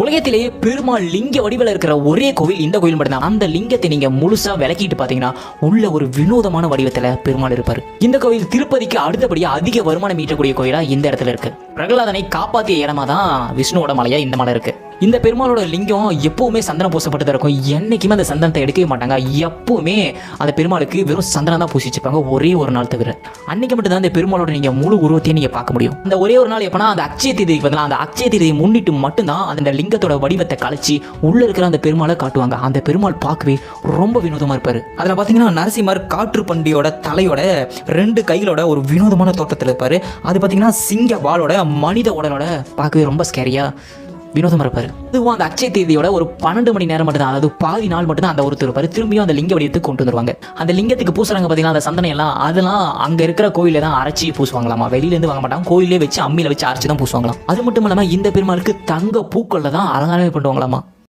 உலகத்திலேயே பெருமாள் லிங்க வடிவில் இருக்கிற ஒரே கோவில் இந்த கோவில் மட்டும்தான். அந்த லிங்கத்தை நீங்க முழுசா விளக்கிட்டு பாத்தீங்கன்னா உள்ள ஒரு வினோதமான வடிவத்துல பெருமாள் இருப்பாரு. இந்த கோவில் திருப்பதிக்கு அடுத்தபடியா அதிக வருமானம் ஈட்டக்கூடிய கோயிலா இந்த இடத்துல இருக்கு. பிரகலாதனை காப்பாத்திய இடமா தான் விஷ்ணுவோட மலையா இந்த மலை இருக்கு. இந்த பெருமாளோட லிங்கம் எப்பவுமே சந்தனம் பூசப்பட்டு தான் இருக்கும். என்னைக்குமே அந்த சந்தனத்தை எடுக்கவே மாட்டாங்க. எப்பவுமே அந்த பெருமாளுக்கு வெறும் சந்தனம் தான் பூசி வச்சிருப்பாங்க ஒரே ஒரு நாள் தவிர. அன்னைக்கு மட்டும்தான் அந்த பெருமாளோட நீங்க முழு உருவத்தையும் நீங்க பார்க்க முடியும். அந்த ஒரே ஒரு நாள் எப்பனா அந்த அக்ஷய தீதிக்கு பதிலா அந்த அக்ஷய தீதியை முன்னிட்டு மட்டும்தான் அந்த லிங்கத்தோட வடிவத்தை கழிச்சு உள்ள இருக்கிற அந்த பெருமாளை காட்டுவாங்க. அந்த பெருமாள் பார்க்கவே ரொம்ப வினோதமா இருப்பாரு. அதுல பாத்தீங்கன்னா நரசிம்மர் காற்று பண்டியோட தலையோட ரெண்டு கைகளோட ஒரு வினோதமான தோட்டத்தில் இருப்பாரு. அது பாத்தீங்கன்னா சிங்க வாளோட மனித உடலோட பார்க்கவே ரொம்ப ஸ்கேரியா வினோதம் இருப்பாரு. இதுவும் அந்த அச்சய தேதியோட ஒரு பன்னெண்டு மணி நேரம் மட்டும் தான் அதாவது பாதி நாள் மட்டும் தான் அந்த ஒருத்தர் இருப்பாரு. திரும்பியும் அந்த லிங்க வடிவத்துக்கு கொண்டு வந்துருவாங்க. அந்த லிங்கத்துக்கு பூசுறாங்க பாத்தீங்கன்னா அந்த சந்தனம் எல்லாம் அதெல்லாம் அங்க இருக்கிற கோயில தான் அரைச்சி பூசுவாங்களாமா? வெளியில இருந்து வாங்க மாட்டாங்க. கோயிலே வச்சு அம்மியில வச்சு அரைச்சு தான் பூசுவாங்களாம். அது மட்டும் இல்லாம இந்த பெருமாளுக்கு தங்க பூக்கள்ல தான் அலங்காரமே பண்ணுவாங்களாமா?